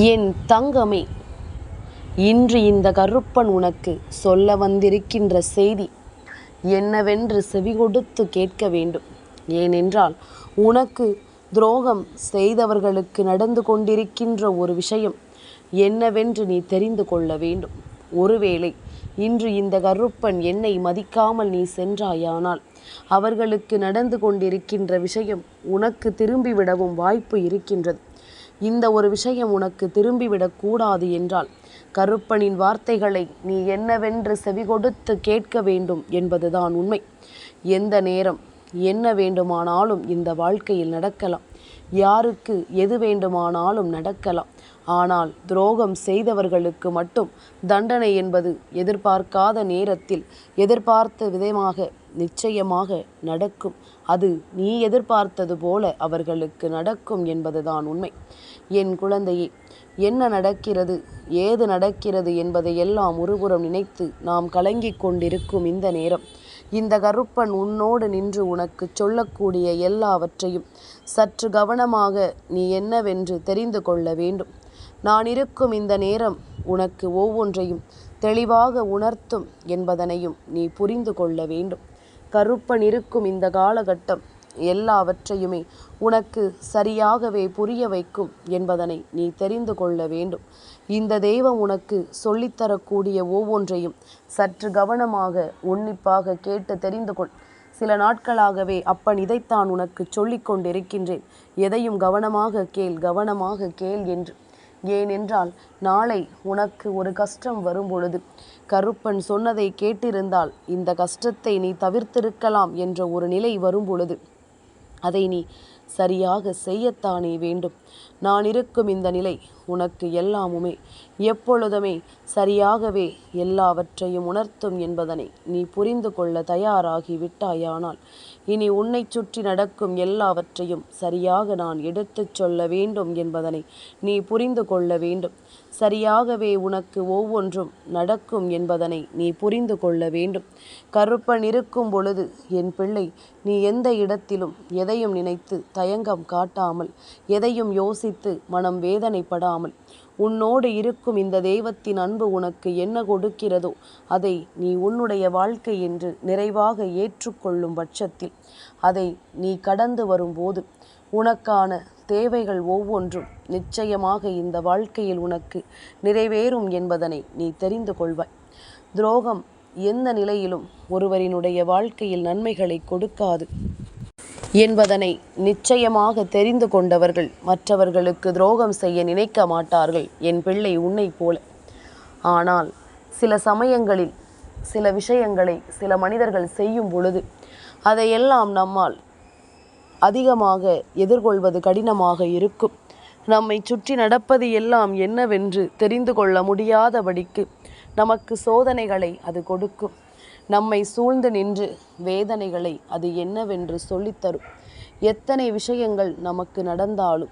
என் தங்கமே இன்று இந்த கருப்பன் உனக்கு சொல்ல வந்திருக்கின்ற செய்தி என்னவென்று செவிகொடுத்து கேட்க வேண்டும். ஏனென்றால் உனக்கு துரோகம் செய்தவர்களுக்கு நடந்து கொண்டிருக்கின்ற ஒரு விஷயம் என்னவென்று நீ தெரிந்து கொள்ள வேண்டும். ஒருவேளை இன்று இந்த கருப்பன் என்னை மதிக்காமல் நீ சென்றாயானால் அவர்களுக்கு நடந்து கொண்டிருக்கின்ற விஷயம் உனக்கு திரும்பிவிடவும் வாய்ப்பு இருக்கின்றது. இந்த ஒரு விஷயம் உனக்கு திரும்பிவிடக்கூடாது என்றால் கருப்பனின் வார்த்தைகளை நீ என்னவென்று செவிகொடுத்து கேட்க வேண்டும் என்பதுதான் உண்மை. எந்த நேரம் என்ன வேண்டுமானாலும் இந்த வாழ்க்கையில் நடக்கலாம். யாருக்கு எது வேண்டுமானாலும் நடக்கலாம். ஆனால் துரோகம் செய்தவர்களுக்கு மட்டும் தண்டனை என்பது எதிர்பார்க்காத நேரத்தில் எதிர்பார்த்த விதமாக நிச்சயமாக நடக்கும். அது நீ எதிர்பார்த்தது போல அவர்களுக்கு நடக்கும் என்பதுதான் உண்மை. என் குழந்தையே என்ன நடக்கிறது ஏது நடக்கிறது என்பதை எல்லாம் ஒருபுறம் நினைத்து நாம் கலங்கிக் கொண்டிருக்கும் இந்த நேரம். இந்த கருப்பன் உன்னோடு நின்று உனக்கு சொல்லக்கூடிய எல்லாவற்றையும் சற்று கவனமாக நீ என்னவென்று தெரிந்து கொள்ள வேண்டும். நான் இருக்கும் இந்த நேரம் உனக்கு ஒவ்வொன்றையும் தெளிவாக உணர்த்தும் என்பதனையும் நீ புரிந்து கொள்ள வேண்டும். கருப்பன் இருக்கும் இந்த காலகட்டம் எல்லாவற்றையுமே உனக்கு சரியாகவே புரிய வைக்கும் என்பதனை நீ தெரிந்து கொள்ள வேண்டும். இந்த தெய்வம் உனக்கு சொல்லித்தரக்கூடிய ஒவ்வொன்றையும் சற்று கவனமாக உன்னிப்பாக கேட்டு தெரிந்து கொள். சில நாட்களாகவே அப்பன் இதைத்தான் உனக்கு சொல்லிக் கொண்டிருக்கின்றேன். எதையும் கவனமாக கேள் கவனமாக கேள் என்று. ஏனென்றால் நாளை உனக்கு ஒரு கஷ்டம் வரும்பொழுது. கருப்பன் சொன்னதை கேட்டிருந்தால் இந்த கஷ்டத்தை நீ தவிர்த்திருக்கலாம் என்ற ஒரு நிலை வரும்பொழுது. அதை நீ சரியாக செய்யத்தானே வேண்டும். நான் இருக்கும் இந்த நிலை உனக்கு எல்லாமுமே. எப்பொழுதுமே சரியாகவே எல்லாவற்றையும் உணர்த்தும் என்பதனை நீ புரிந்து கொள்ள தயாராகி விட்டாயானால் இனி உன்னை சுற்றி நடக்கும் எல்லாவற்றையும் சரியாக நான் எடுத்துச் சொல்ல வேண்டும் என்பதனை நீ புரிந்து கொள்ள வேண்டும். சரியாகவே உனக்கு ஒவ்வொன்றும் நடக்கும் என்பதனை நீ புரிந்து கொள்ள வேண்டும். கருப்பன் இருக்கும் பொழுது என் பிள்ளை நீ எந்த இடத்திலும் எதையும் நினைத்து தயங்கம் காட்டாமல் எதையும் யோசி யோசித்து மனம் வேதனைப்படாமல் உன்னோடு இருக்கும் இந்த தெய்வத்தின் அன்பு உனக்கு என்ன கொடுக்கிறதோ அதை நீ உன்னுடைய வாழ்க்கை என்று நிறைவாக ஏற்றுக்கொள்ளும் பட்சத்தில் அதை நீ கடந்து வரும்போது உனக்கான தேவைகள் ஒவ்வொன்றும் நிச்சயமாக இந்த வாழ்க்கையில் உனக்கு நிறைவேறும் என்பதனை நீ தெரிந்து கொள்வாய். துரோகம் எந்த நிலையிலும் ஒருவரினுடைய வாழ்க்கையில் நன்மைகளை கொடுக்காது. என்பதனை நிச்சயமாக தெரிந்து கொண்டவர்கள் மற்றவர்களுக்கு துரோகம் செய்ய நினைக்க மாட்டார்கள் என் பிள்ளை உன்னை போல. ஆனால் சில சமயங்களில் சில விஷயங்களை சில மனிதர்கள் செய்யும் பொழுது அதையெல்லாம் நம்மால் அதிகமாக எதிர்கொள்வது கடினமாக இருக்கும். நம்மை சுற்றி நடப்பது எல்லாம் என்னவென்று தெரிந்து கொள்ள முடியாதபடிக்கு நமக்கு சோதனைகளை அது கொடுக்கும். நம்மை சூழ்ந்து நின்று வேதனைகளை அது என்னவென்று சொல்லித்தரும். எத்தனை விஷயங்கள் நமக்கு நடந்தாலும்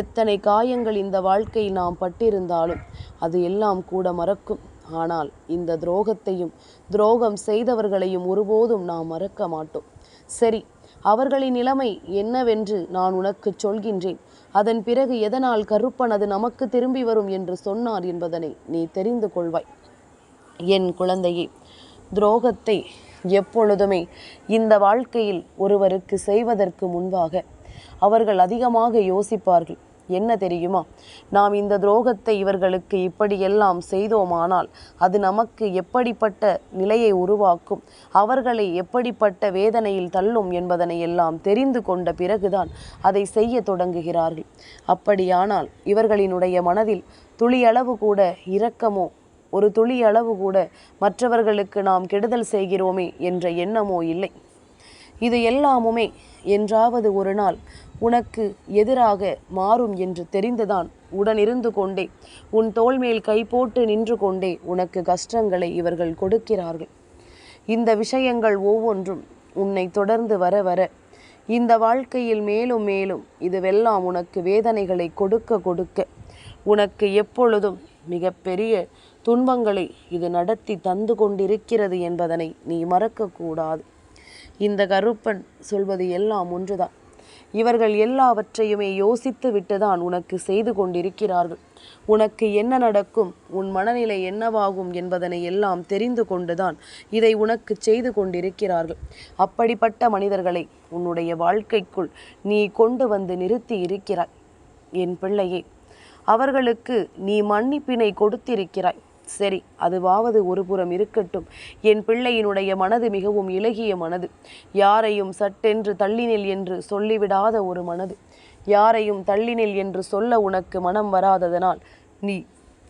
எத்தனை காயங்கள் இந்த வாழ்க்கை நாம் பட்டிருந்தாலும் அது எல்லாம் கூட மறக்கும். ஆனால் இந்த துரோகத்தையும் துரோகம் செய்தவர்களையும் ஒருபோதும் நாம் மறக்க மாட்டோம். சரி அவர்களின் நிலைமை என்னவென்று நான் உனக்கு சொல்கின்றேன். அதன் பிறகு எதனால் கருப்பன் அது நமக்கு திரும்பி வரும் என்று சொன்னார் என்பதனை நீ தெரிந்து கொள்வாய். என் குழந்தையே துரோகத்தை எப்பொழுதுமே இந்த வாழ்க்கையில் ஒருவருக்கு செய்வதற்கு முன்பாக அவர்கள் அதிகமாக யோசிப்பார்கள். என்ன தெரியுமா? நாம் இந்த துரோகத்தை இவர்களுக்கு இப்படியெல்லாம் செய்தோமானால் அது நமக்கு எப்படிப்பட்ட நிலையை உருவாக்கும்? அவர்களை எப்படிப்பட்ட வேதனையில் தள்ளும் என்பதனை எல்லாம் தெரிந்து கொண்ட பிறகுதான் அதை செய்ய தொடங்குகிறார்கள். அப்படியானால் இவர்களினுடைய மனதில் துளியளவு கூட இரக்கமோ ஒரு துளி அளவு கூட மற்றவர்களுக்கு நாம் கெடுதல் செய்கிறோமே என்ற எண்ணமோ இல்லை. இது எல்லாமுமே என்றாவது ஒரு நாள் உனக்கு எதிராக மாறும் என்று தெரிந்துதான் உடனிருந்து கொண்டே உன் தோல் மேல் கை போட்டு நின்று கொண்டே உனக்கு கஷ்டங்களை இவர்கள் கொடுக்கிறார்கள். இந்த விஷயங்கள் ஒவ்வொன்றும் உன்னை தொடர்ந்து வர வர இந்த வாழ்க்கையில் மேலும் மேலும் இதுவெல்லாம் உனக்கு வேதனைகளை கொடுக்க கொடுக்க உனக்கு எப்பொழுதும் மிகப்பெரிய துன்பங்களை இது நடத்தி தந்து கொண்டிருக்கிறது என்பதனை நீ மறக்கக்கூடாது. இந்த கருப்பன் சொல்வது எல்லாம் ஒன்றுதான். இவர்கள் எல்லாவற்றையுமே யோசித்து விட்டுதான் உனக்கு செய்து கொண்டிருக்கிறார்கள். உனக்கு என்ன நடக்கும் உன் மனநிலை என்னவாகும் என்பதனை எல்லாம் தெரிந்து கொண்டுதான் இதை உனக்கு செய்து கொண்டிருக்கிறார்கள். அப்படிப்பட்ட மனிதர்களை உன்னுடைய வாழ்க்கைக்குள் நீ கொண்டு வந்து நிறுத்தி இருக்கிறாய். என் பிள்ளையே அவர்களுக்கு நீ மன்னிப்பினை கொடுத்திருக்கிறாய். சரி அதுவாவது ஒருபுறம் இருக்கட்டும். என் பிள்ளையினுடைய மனது மிகவும் இலகிய மனது. யாரையும் சட்டென்று தள்ளினில் என்று சொல்லிவிடாத ஒரு மனது. யாரையும் தள்ளினில் என்று சொல்ல உனக்கு மனம் வராததனால் நீ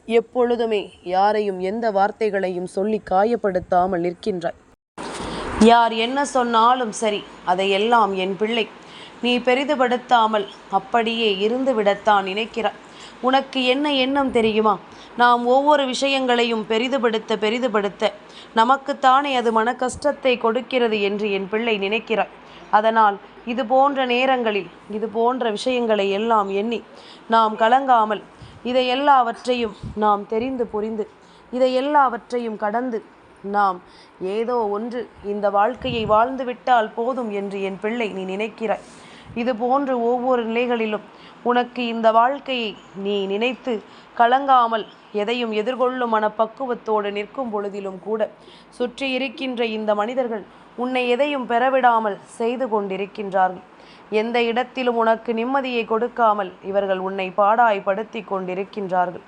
எப்பொழுதுமே யாரையும் எந்த வார்த்தைகளையும் சொல்லி காயப்படுத்தாமல் நிற்கின்றாய். யார் என்ன சொன்னாலும் சரி அதையெல்லாம் என் பிள்ளை நீ பெரிதுபடுத்தாமல் அப்படியே இருந்து விடத்தான் நினைக்கிறாய். உனக்கு என்ன எண்ணம் தெரியுமா? நாம் ஒவ்வொரு விஷயங்களையும் பெரிதுபடுத்த பெரிதுபடுத்த நமக்குத்தானே அது மன கஷ்டத்தை கொடுக்கிறது என்று என் பிள்ளை நினைக்கிறார் அதனால் இது போன்ற நேரங்களில் இது போன்ற விஷயங்களை எல்லாம் எண்ணி நாம் கலங்காமல் இதை எல்லாவற்றையும் நாம் தெரிந்து புரிந்து இதை எல்லாவற்றையும் கடந்து நாம் ஏதோ ஒன்று இந்த வாழ்க்கையை வாழ்ந்துவிட்டால் போதும் என்று என் பிள்ளை நீ நினைக்கிறாய். இது போன்று ஒவ்வொரு நிலைகளிலும் உனக்கு இந்த வாழ்க்கையை நீ நினைத்து கலங்காமல் எதையும் எதிர்கொள்ளும் மனப்பக்குவத்தோடு நிற்கும் பொழுதிலும் கூட சுற்றி இருக்கின்ற இந்த மனிதர்கள் உன்னை எதையும் பெறவிடாமல் செய்து கொண்டிருக்கின்றார்கள். எந்த இடத்திலும் உனக்கு நிம்மதியை கொடுக்காமல் இவர்கள் உன்னை பாடாய்படுத்தி கொண்டிருக்கின்றார்கள்.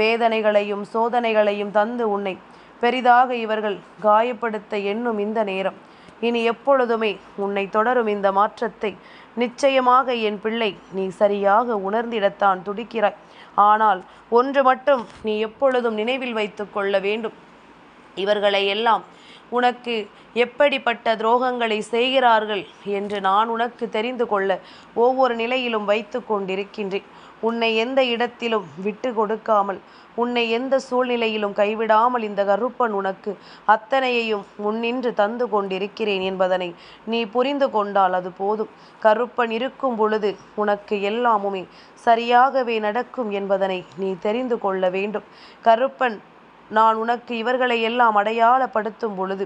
வேதனைகளையும் சோதனைகளையும் தந்து உன்னை பெரிதாக இவர்கள் காயப்படுத்த எண்ணும் இந்த நேரம். இனி எப்பொழுதுமே உன்னை தொடரும் இந்த மாற்றத்தை நிச்சயமாக என் பிள்ளை நீ சரியாக உணர்ந்திடத்தான் துடிக்கிறாய். ஆனால் ஒன்று மட்டும் நீ எப்பொழுதும் நினைவில் வைத்து கொள்ள வேண்டும். இவர்களை எல்லாம் உனக்கு எப்படிப்பட்ட துரோகங்களை செய்கிறார்கள் என்று நான் உனக்கு தெரிந்து கொள்ள ஒவ்வொரு நிலையிலும் வைத்து கொண்டிருக்கின்றேன். உன்னை எந்த இடத்திலும் விட்டு கொடுக்காமல் உன்னை எந்த சூழ்நிலையிலும் கைவிடாமல் இந்த கருப்பன் உனக்கு அத்தனையையும் முன்னின்று தந்து கொண்டிருக்கிறேன் என்பதனை நீ புரிந்து கொண்டால் அது போதும். கருப்பன் இருக்கும் பொழுது உனக்கு எல்லாமுமே சரியாகவே நடக்கும் என்பதனை நீ தெரிந்து கொள்ள வேண்டும். கருப்பன் நான் உனக்கு இவர்களை எல்லாம் அடையாளப்படுத்தும் பொழுது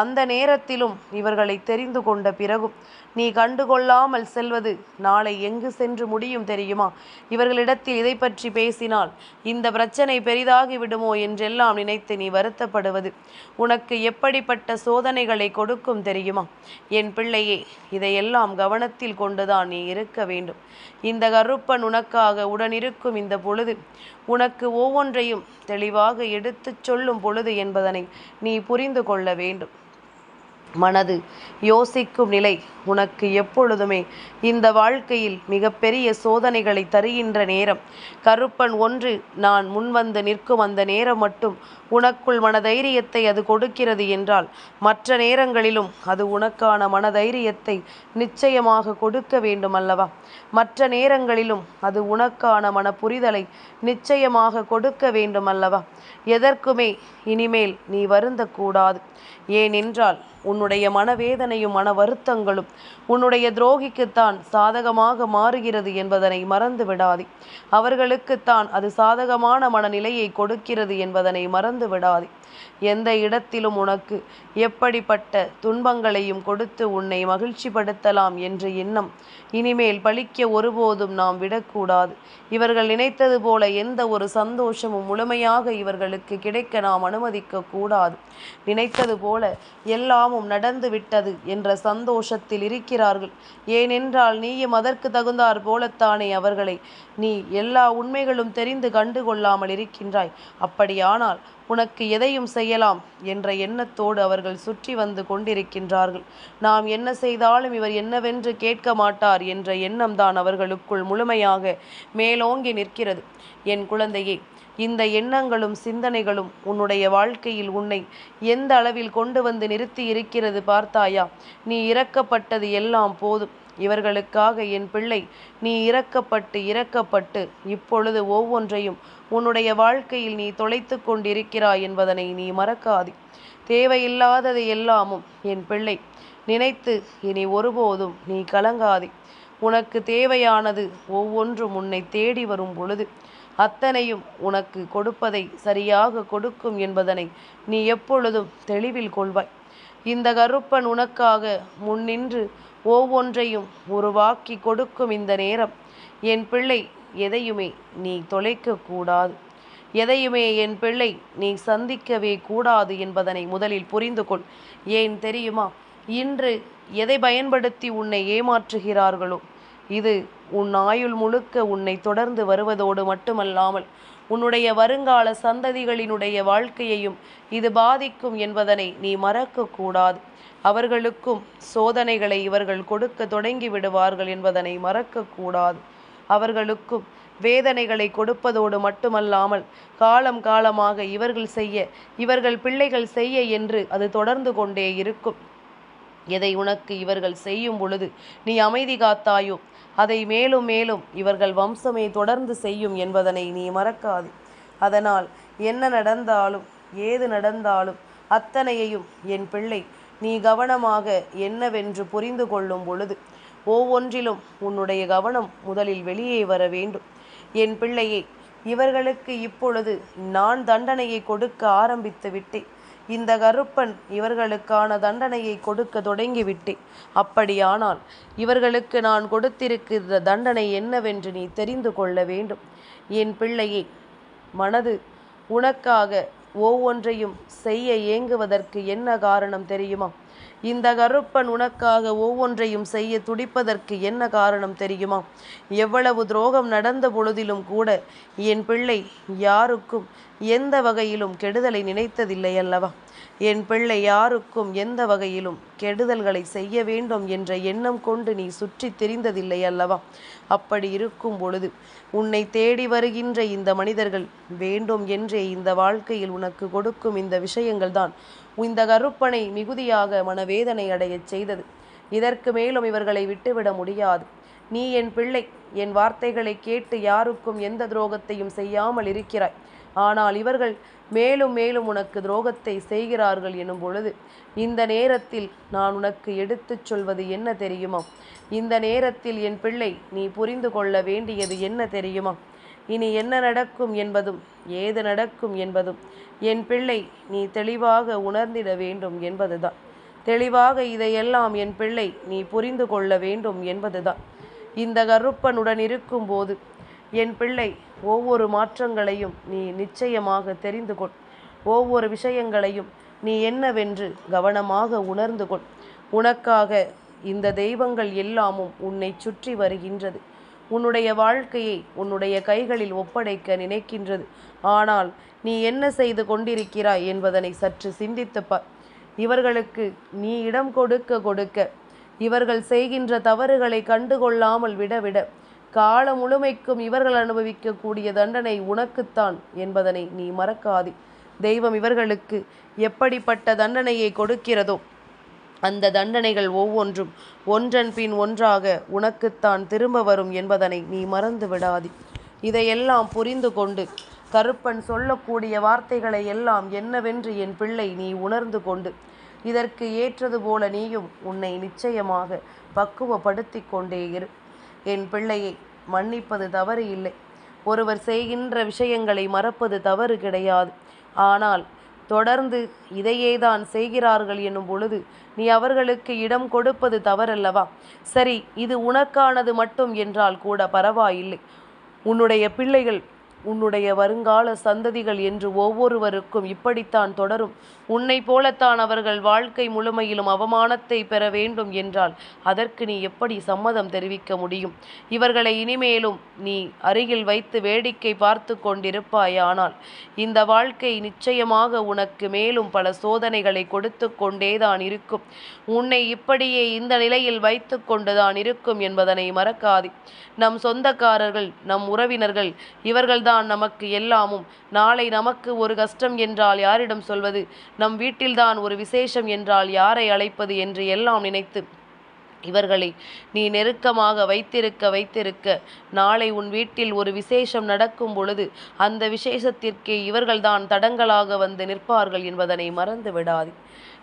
அந்த நேரத்திலும் இவர்களை தெரிந்து கொண்ட பிறகும் நீ கண்டுகொள்ளாமல் செல்வது நாளை எங்கு சென்று முடியும் தெரியுமா? இவர்களிடத்தில் இதை பற்றி பேசினால் இந்த பிரச்சனை பெரிதாகி விடுமோ? என்றெல்லாம் நினைத்து நீ வருத்தப்படுவது. உனக்கு எப்படிப்பட்ட சோதனைகளை கொடுக்கும் தெரியுமா? என் பிள்ளையே இதையெல்லாம் கவனத்தில் கொண்டுதான் நீ இருக்க வேண்டும். இந்த கருப்பன் உனக்காக உடனிருக்கும் இந்த பொழுது உனக்கு ஒவ்வொன்றையும் தெளிவாக எடுத்துச் சொல்லும் பொழுது என்பதனை நீ புரிந்து கொள்ள வேண்டும். மனது யோசிக்கும் நிலை உனக்கு எப்பொழுதுமே இந்த வாழ்க்கையில் மிகப்பெரிய சோதனைகளை தருகின்ற நேரம். கருப்பன் ஒன்று நான் முன்வந்து நிற்கும் அந்த நேரம் மட்டும் உனக்குள் மனதைரியத்தை அது கொடுக்கிறது என்றால் மற்ற நேரங்களிலும் அது உனக்கான மனதைரியத்தை நிச்சயமாக கொடுக்க வேண்டும் அல்லவா? மற்ற நேரங்களிலும் அது உனக்கான மன புரிதலை நிச்சயமாக கொடுக்க வேண்டும் அல்லவா? எதற்குமே இனிமேல் நீ வருந்தக்கூடாது. ஏனென்றால் உன்னுடைய மனவேதனையும் மன வருத்தங்களும் உன்னுடைய துரோகிக்குத்தான் சாதகமாக மாறுகிறது என்பதனை மறந்து விடாதே. அவர்களுக்குத்தான் அது சாதகமான மனநிலையை கொடுக்கிறது என்பதனை மறந்து விடாதே. எந்த இடத்திலும் உனக்கு எப்படிப்பட்ட துன்பங்களையும் கொடுத்து உன்னை மகிழ்ச்சிப்படுத்தலாம் என்ற எண்ணம் இனிமேல் பழிக்க ஒருபோதும் நாம் விடக்கூடாது. இவர்கள் நினைத்தது போல எந்த ஒரு சந்தோஷமும் முழுமையாக இவர்களுக்கு கிடைக்க நாம் அனுமதிக்க கூடாது. நினைத்தது போல எல்லாமும் நடந்து விட்டது என்ற சந்தோஷத்தில் இருக்கிறார்கள். ஏனென்றால் நீயும் அதற்கு தகுந்தார் போலத்தானே அவர்களை நீ எல்லா உண்மைகளும் தெரிந்து கண்டு கொள்ளாமல் இருக்கின்றாய். அப்படியானால் உனக்கு எதையும் செய்யலாம் என்ற எண்ணத்தோடு அவர்கள் சுற்றி வந்து கொண்டிருக்கின்றார்கள். நாம் என்ன செய்தாலும் இவர் என்னவென்று கேட்க மாட்டார் என்ற எண்ணம்தான் அவர்களுக்குள் முழுமையாக மேலோங்கி நிற்கிறது. என் குழந்தையே இந்த எண்ணங்களும் சிந்தனைகளும் உன்னுடைய வாழ்க்கையில் உன்னை எந்த அளவில் கொண்டு வந்து நிறுத்தி இருக்கிறது பார்த்தாயா? நீ இறக்கப்பட்டது எல்லாம் போதும். இவர்களுக்காக என் பிள்ளை நீ இறக்கப்பட்டு இறக்கப்பட்டு இப்பொழுது ஒவ்வொன்றையும் உன்னுடைய வாழ்க்கையில் நீ தொலைத்து கொண்டிருக்கிறாய் என்பதனை நீ மறக்காதே. தேவையில்லாதது எல்லாமும் என் பிள்ளை. நினைத்து இனி ஒருபோதும் நீ கலங்காதே. உனக்கு தேவையானது ஒவ்வொன்றும் உன்னை தேடி வரும் பொழுது. அத்தனையும் உனக்கு கொடுப்பதை சரியாக கொடுக்கும் என்பதனை நீ எப்பொழுதும் தெளிவில் கொள்வாய். இந்த கருப்பன் உனக்காக முன்னின்று ஒவ்வொன்றையும் உருவாக்கி கொடுக்கும் இந்த நேரம். என் பிள்ளை எதையுமே நீ தொலைக்கக்கூடாது எதையுமே என் பிள்ளை நீ சந்திக்கவே கூடாது என்பதனை முதலில் புரிந்து கொள். ஏன் தெரியுமா? இன்று எதை பயன்படுத்தி உன்னை ஏமாற்றுகிறார்களோ இது உன் ஆயுள் முழுக்க உன்னை தொடர்ந்து வருவதோடு மட்டுமல்லாமல் உன்னுடைய வருங்கால சந்ததிகளினுடைய வாழ்க்கையையும் இது பாதிக்கும் என்பதனை நீ மறக்கக்கூடாது அவர்களுக்கும் சோதனைகளை இவர்கள் கொடுக்க தொடங்கி விடுவார்கள் என்பதனை மறக்கக்கூடாது. அவர்களுக்கும் வேதனைகளை கொடுப்பதோடு மட்டுமல்லாமல் காலம் காலமாக இவர்கள் செய்ய இவர்கள் பிள்ளைகள் செய்ய என்று அது தொடர்ந்து கொண்டே இருக்கும். எதை உனக்கு இவர்கள் செய்யும் பொழுது நீ அமைதி காத்தாயோ அதை மேலும் மேலும் இவர்கள் வம்சமே தொடர்ந்து செய்யும் என்பதனை நீ மறக்காது. அதனால் என்ன நடந்தாலும் ஏது நடந்தாலும் அத்தனையையும் என் பிள்ளை நீ கவனமாக என்னவென்று புரிந்து கொள்ளும் பொழுது ஒவ்வொன்றிலும் உன்னுடைய கவனம் முதலில் வெளியே வர வேண்டும். என் பிள்ளையே இவர்களுக்கு இப்பொழுது நான் தண்டனையை கொடுக்க ஆரம்பித்து விட்டேன். இந்த கருப்பன் இவர்களுக்கான தண்டனையை கொடுக்க தொடங்கிவிட்டேன் அப்படியானால் இவர்களுக்கு நான் கொடுத்திருக்கிற தண்டனை என்னவென்று நீ தெரிந்து கொள்ள வேண்டும். என் பிள்ளையே மனது உனக்காக ஒவ்வொன்றையும் செய்ய ஏங்குவதற்கு என்ன காரணம் தெரியுமா? இந்த கருப்பன் உனக்காக ஒவ்வொன்றையும் செய்ய துடிப்பதற்கு என்ன காரணம் தெரியுமா? எவ்வளவு துரோகம் நடந்த பொழுதிலும் கூட என் பிள்ளை யாருக்கும் எந்த வகையிலும் கெடுதலை நினைத்ததில்லை அல்லவா? என் பிள்ளை யாருக்கும் எந்த வகையிலும் கெடுதல்களை செய்ய வேண்டும் என்ற எண்ணம் கொண்டு நீ சுற்றி தெரிந்ததில்லை அல்லவா? அப்படி இருக்கும் பொழுது உன்னை தேடி வருகின்ற இந்த மனிதர்கள் வேண்டும் என்றே இந்த வாழ்க்கையில் உனக்கு கொடுக்கும் இந்த விஷயங்கள் தான் இந்த கருப்பனை மிகுதியாக மனவேதனை அடையச் செய்தது. இதற்கு மேலும் இவர்களை விட்டுவிட முடியாது. நீ என் பிள்ளை என் வார்த்தைகளை கேட்டு யாருக்கும் எந்த துரோகத்தையும் செய்யாமல் இருக்கிறாய். ஆனால் இவர்கள் மேலும் மேலும் உனக்கு துரோகத்தை செய்கிறார்கள் எனும் பொழுது இந்த நேரத்தில் நான் உனக்கு எடுத்துச் சொல்வது என்ன தெரியுமா? இந்த நேரத்தில் என் பிள்ளை நீ புரிந்து கொள்ள வேண்டியது என்ன தெரியுமா? இனி என்ன நடக்கும் என்பதும் ஏது நடக்கும் என்பதும் என் பிள்ளை நீ தெளிவாக உணர்ந்திட வேண்டும் என்பதுதான். தெளிவாக இதையெல்லாம் என் பிள்ளை நீ புரிந்து கொள்ள வேண்டும் என்பதுதான். இந்த கருப்பனுடன் இருக்கும்போது என் பிள்ளை ஒவ்வொரு மாற்றங்களையும் நீ நிச்சயமாக தெரிந்து கொள். ஒவ்வொரு விஷயங்களையும் நீ என்னவென்று கவனமாக உணர்ந்து கொள். உனக்காக இந்த தெய்வங்கள் எல்லாமும் உன்னை சுற்றி வருகின்றது. உன்னுடைய வாழ்க்கையை உன்னுடைய கைகளில் ஒப்படைக்க நினைக்கின்றது. ஆனால் நீ என்ன செய்து கொண்டிருக்கிறாய் என்பதனை சற்று சிந்தித்துப்பார் இவர்களுக்கு நீ இடம் கொடுக்க கொடுக்க இவர்கள் செய்கின்ற தவறுகளை கண்டுகொள்ளாமல் விடவிட காலம் கால முழுமைக்கும் இவர்கள் அனுபவிக்கக்கூடிய தண்டனை உனக்குத்தான் என்பதனை நீ மறக்காதே. தெய்வம் இவர்களுக்கு எப்படிப்பட்ட தண்டனையை கொடுக்கிறதோ அந்த தண்டனைகள் ஒவ்வொன்றும் ஒன்றன் பின் ஒன்றாக உனக்குத்தான் திரும்ப வரும் என்பதனை நீ மறந்து விடாதி. இதையெல்லாம் புரிந்து கொண்டு கருப்பன் சொல்லக்கூடிய வார்த்தைகளை எல்லாம் என்னவென்று என் பிள்ளை நீ உணர்ந்து கொண்டு இதற்கு ஏற்றது போல நீயும் உன்னை நிச்சயமாக பக்குவப்படுத்தி கொண்டே இரு. என் பிள்ளையை மன்னிப்பது தவறு இல்லை. ஒருவர் செய்கின்ற விஷயங்களை மறப்பது தவறு கிடையாது. ஆனால் தொடர்ந்து இதையேதான் செய்கிறார்கள் என்னும் பொழுது நீ அவர்களுக்கு இடம் கொடுப்பது தவறல்லவா? சரி இது உனக்கானது மட்டும் என்றால் கூட பரவாயில்லை. உன்னுடைய பிள்ளைகள் உன்னுடைய வருங்கால சந்ததிகள் என்று ஒவ்வொருவருக்கும் இப்படித்தான் தொடரும். உன்னை போலத்தான் அவர்கள் வாழ்க்கை முழுமையிலும் அவமானத்தை பெற வேண்டும் என்றால் அதற்கு நீ எப்படி சம்மதம் தெரிவிக்க முடியும்? இவர்களை இனிமேலும் நீ அருகில் வைத்து வேடிக்கை பார்த்து கொண்டிருப்பாயானால் இந்த வாழ்க்கை நிச்சயமாக உனக்கு மேலும் பல சோதனைகளை கொடுத்து கொண்டேதான் இருக்கும். உன்னை இப்படியே இந்த நிலையில் வைத்து கொண்டுதான் இருக்கும் என்பதனை மறக்காதே. நம் சொந்தக்காரர்கள் நம் உறவினர்கள் இவர்கள்தான் தான் நமக்கு எல்லாமும். நாளை நமக்கு ஒரு கஷ்டம் என்றால் யாரிடம் சொல்வது? நம் வீட்டில்தான் ஒரு விசேஷம் என்றால் யாரை அழைப்பது என்று எல்லாம் நினைத்து. இவர்களை நீ நெருக்கமாக வைத்திருக்க வைத்திருக்க. நாளை உன் வீட்டில் ஒரு விசேஷம் நடக்கும் பொழுது அந்த விசேஷத்திற்கே இவர்கள்தான் தடங்களாக வந்து நிற்பார்கள் என்பதனை மறந்து விடாது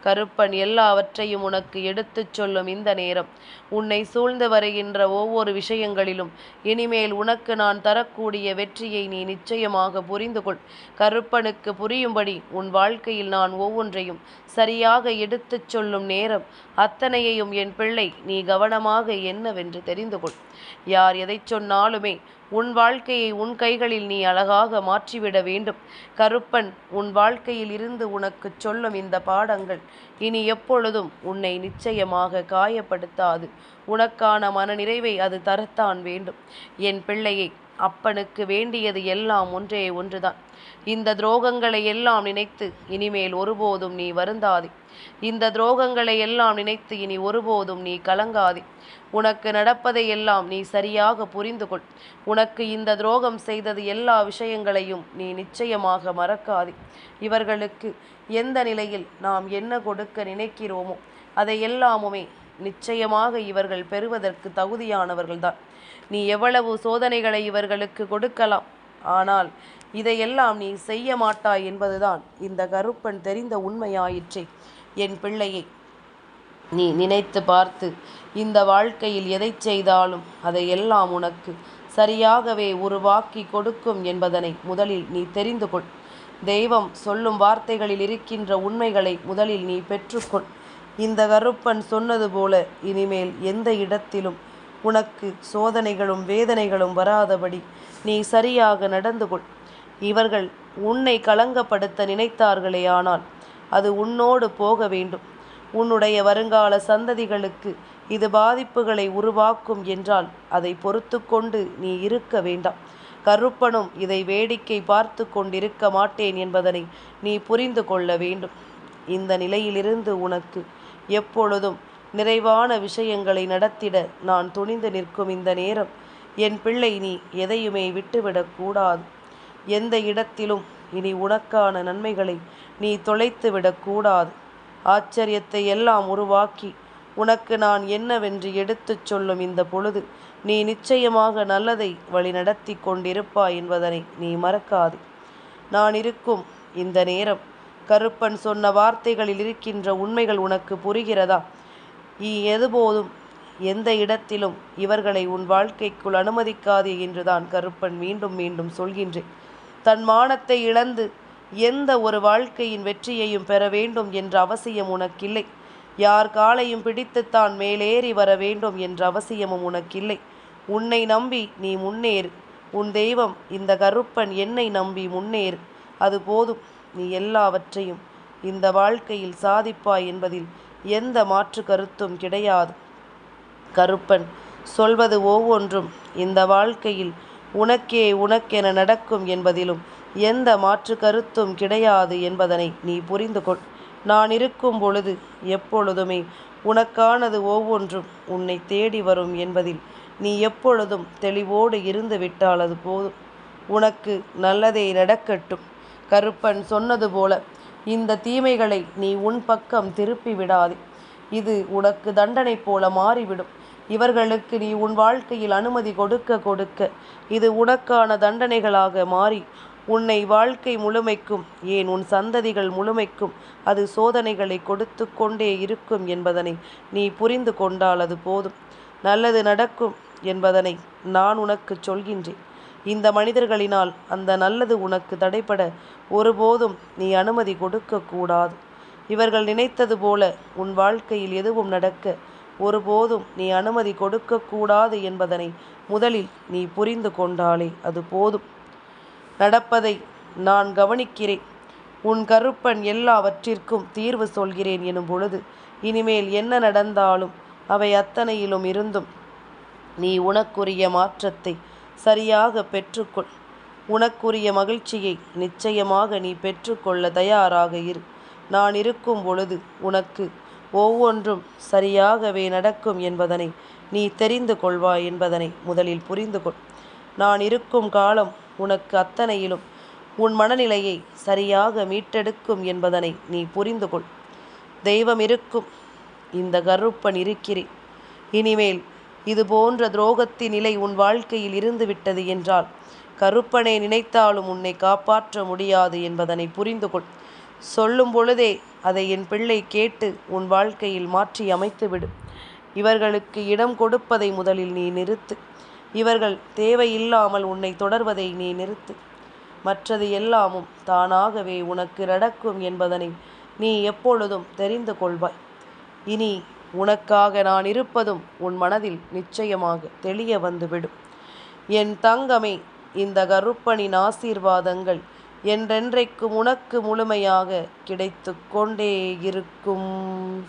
கருப்பன் எல்லாவற்றையும் உனக்கு எடுத்துச் சொல்லும் இந்த நேரம். உன்னை சூழ்ந்து வருகின்ற ஒவ்வொரு விஷயங்களிலும் இனிமேல் உனக்கு நான் தரக்கூடிய வெற்றியை நீ நிச்சயமாக புரிந்து கொள். கருப்பனுக்கு புரியும்படி உன் வாழ்க்கையில் நான் ஒவ்வொன்றையும் சரியாக எடுத்துச் சொல்லும் நேரம் அத்தனையையும் என் பிள்ளை நீ கவனமாக என்னவென்று தெரிந்து கொள். யார் எதை சொன்னாலுமே உன் வாழ்க்கையை உன் கைகளில் நீ அழகாக மாற்றிவிட வேண்டும். கருப்பன் உன் வாழ்க்கையில் இருந்து உனக்கு சொல்லும் இந்த பாடங்கள் இனி எப்பொழுதும் உன்னை நிச்சயமாக காயப்படுத்தாது. உனக்கான மனநிறைவை அது தரத்தான் வேண்டும். என் பிள்ளையை அப்பனுக்கு வேண்டியது எல்லாம் ஒன்றே ஒன்றுதான். இந்த துரோகங்களை எல்லாம் நினைத்து இனிமேல் ஒருபோதும் நீ வருந்தாதே. இந்த துரோகங்களை எல்லாம் நினைத்து இனி ஒருபோதும் நீ கலங்காதே. உனக்கு நடப்பதை எல்லாம் நீ சரியாக புரிந்து கொள். உனக்கு இந்த துரோகம் செய்தது எல்லா விஷயங்களையும் நீ நிச்சயமாக மறக்காதே. இவர்களுக்கு எந்த நிலையில் நாம் என்ன கொடுக்க நினைக்கிறோமோ அதை எல்லாமுமே நிச்சயமாக இவர்கள் பெறுவதற்கு தகுதியானவர்கள்தான். நீ எவ்வளவு சோதனைகளை இவர்களுக்கு கொடுக்கலாம் ஆனால் இதையெல்லாம் நீ செய்ய மாட்டாய் என்பதுதான் இந்த கருப்பன் தெரிந்த உண்மையாயிற்றே. என் பிள்ளையை. நீ நினைத்து பார்த்து இந்த வாழ்க்கையில் எதை செய்தாலும் அதையெல்லாம் உனக்கு சரியாகவே உருவாக்கி கொடுக்கும் என்பதனை முதலில் நீ தெரிந்து கொள். தெய்வம் சொல்லும் வார்த்தைகளில் இருக்கின்ற உண்மைகளை முதலில் நீ பெற்றுக்கொள். இந்த கருப்பன் சொன்னது போல இனிமேல் எந்த இடத்திலும் உனக்கு சோதனைகளும் வேதனைகளும் வராதபடி நீ சரியாக நடந்து கொள். இவர்கள் உன்னை களங்கப்படுத்த நினைத்தார்களே ஆனால் அது உன்னோடு போக வேண்டும். உன்னுடைய வருங்கால சந்ததிகளுக்கு இது பாதிப்புகளை உருவாக்கும் என்றால் அதை பொறுத்து கொண்டு நீ இருக்க வேண்டாம். கருப்பனும் இதை வேடிக்கை பார்த்து கொண்டிருக்க மாட்டேன் என்பதனை நீ புரிந்து கொள்ள வேண்டும். இந்த நிலையிலிருந்து உனக்கு எப்பொழுதும் நிறைவான விஷயங்களை நடத்திட நான் துணிந்து நிற்கும் இந்த நேரம். என் பிள்ளை நீ எதையுமே விட்டுவிடக்கூடாது எந்த இடத்திலும் இனி உனக்கான நன்மைகளை நீ தொலைத்து விடக்கூடாது. ஆச்சரியத்தை எல்லாம் உருவாக்கி உனக்கு நான் என்னவென்று எடுத்துச் சொல்லும் இந்த பொழுது நீ நிச்சயமாக நல்லதை வழிநடத்தி கொண்டிருப்பாய் என்பதனை நீ மறக்காது. நான் இருக்கும் இந்த நேரம் கருப்பன் சொன்ன வார்த்தைகளில் இருக்கின்ற உண்மைகள் உனக்கு புரிகிறதா? நீ எதுபோதும் எந்த இடத்திலும் இவர்களை உன் வாழ்க்கைக்குள் அனுமதிக்காதே என்றுதான் கருப்பன் மீண்டும் மீண்டும் சொல்கின்றேன். தன் மானத்தை இழந்து எந்த ஒரு வாழ்க்கையின் வெற்றியையும் பெற வேண்டும் என்ற அவசியம் உனக்கில்லை. யார் காலையும் பிடித்துத்தான் மேலேறி வர வேண்டும் என்ற அவசியமும் உனக்கில்லை. உன்னை நம்பி நீ முன்னேறு. உன் தெய்வம் இந்த கருப்பன் என்னை நம்பி முன்னேறு. அது போதும் நீ எல்லாவற்றையும். இந்த வாழ்க்கையில் சாதிப்பாய் என்பதில் எந்த மாற்று கருத்தும் கிடையாது. கருப்பன் சொல்வது ஒவ்வொன்றும் இந்த வாழ்க்கையில் உனக்கே உனக்கென நடக்கும் என்பதிலும் எந்த மாற்று கருத்தும் கிடையாது என்பதனை நீ புரிந்து கொள். நான் இருக்கும் பொழுது எப்பொழுதுமே உனக்கானது ஒவ்வொன்றும் உன்னை தேடி வரும் என்பதில் நீ எப்பொழுதும் தெளிவோடு இருந்து விட்டால் அது போதும். உனக்கு நல்லதே நடக்கட்டும். கருப்பன் சொன்னது போல இந்த தீமைகளை நீ உன் பக்கம் திருப்பி விடாதே. இது உனக்கு தண்டனை போல மாறிவிடும். இவர்களுக்கு நீ உன் வாழ்க்கையில் அனுமதி கொடுக்க கொடுக்க. இது உனக்கான தண்டனைகளாக மாறி உன்னை வாழ்க்கை முழுமைக்கும் ஏன் உன் சந்ததிகள் முழுமைக்கும் அது சோதனைகளை கொடுத்து கொண்டே இருக்கும் என்பதனை நீ புரிந்து கொண்டால் அது போதும். நல்லது நடக்கும் என்பதனை நான் உனக்கு சொல்கின்றேன். இந்த மனிதர்களினால் அந்த நல்லது உனக்கு தடைபட ஒருபோதும் நீ அனுமதி கொடுக்கக்கூடாது இவர்கள் நினைத்தது போல உன் வாழ்க்கையில் எதுவும் நடக்க ஒருபோதும் நீ அனுமதி கொடுக்கக்கூடாது என்பதனை முதலில் நீ புரிந்து கொண்டாலே அது போதும். நடப்பதை நான் கவனிக்கிறேன். உன் கருப்பன் எல்லாவற்றிற்கும் தீர்வு சொல்கிறேன் எனும் பொழுது இனிமேல் என்ன நடந்தாலும் அவை அத்தனையிலும் இருந்தும் நீ உனக்குரிய மாற்றத்தை சரியாக பெற்றுக்கொள். உனக்குரிய மகிழ்ச்சியை நிச்சயமாக நீ பெற்றுக்கொள்ள தயாராக இரு. நான் இருக்கும் பொழுது உனக்கு ஒவ்வொன்றும் சரியாகவே நடக்கும் என்பதனை நீ தெரிந்து கொள்வாய் என்பதனை முதலில் புரிந்து கொள். நான் இருக்கும் காலம் உனக்கு அத்தனையிலும் உன் மனநிலையை சரியாக மீட்டெடுக்கும் என்பதனை நீ புரிந்து கொள். தெய்வம் இருக்கும் இந்த கருப்பன் இருக்கிறேன். இனிமேல் இது போன்ற துரோகத்தின் நிலை உன் வாழ்க்கையில் இருந்து விட்டது என்றால் கருப்பனை நினைத்தாலும் உன்னை காப்பாற்ற முடியாது என்பதனை புரிந்து கொள். சொல்லும் பொழுதே அதை என் பிள்ளை கேட்டு உன் வாழ்க்கையில் மாற்றி அமைத்துவிடு. இவர்களுக்கு இடம் கொடுப்பதை முதலில் நீ நிறுத்து. இவர்கள் தேவையில்லாமல் உன்னை தொடர்வதை நீ நிறுத்து. மற்றது எல்லாமும் தானாகவே உனக்கு நடக்கும் என்பதனை நீ எப்பொழுதும் தெரிந்து கொள்வாய். இனி உனக்காக நான் இருப்பதும் உன் மனதில் நிச்சயமாக தெளிய வந்துவிடும். என் தங்கமே இந்த கருப்பனின் ஆசீர்வாதங்கள் என்றென்றைக்கும் உனக்கு முழுமையாக கிடைத்து கொண்டே இருக்கும்.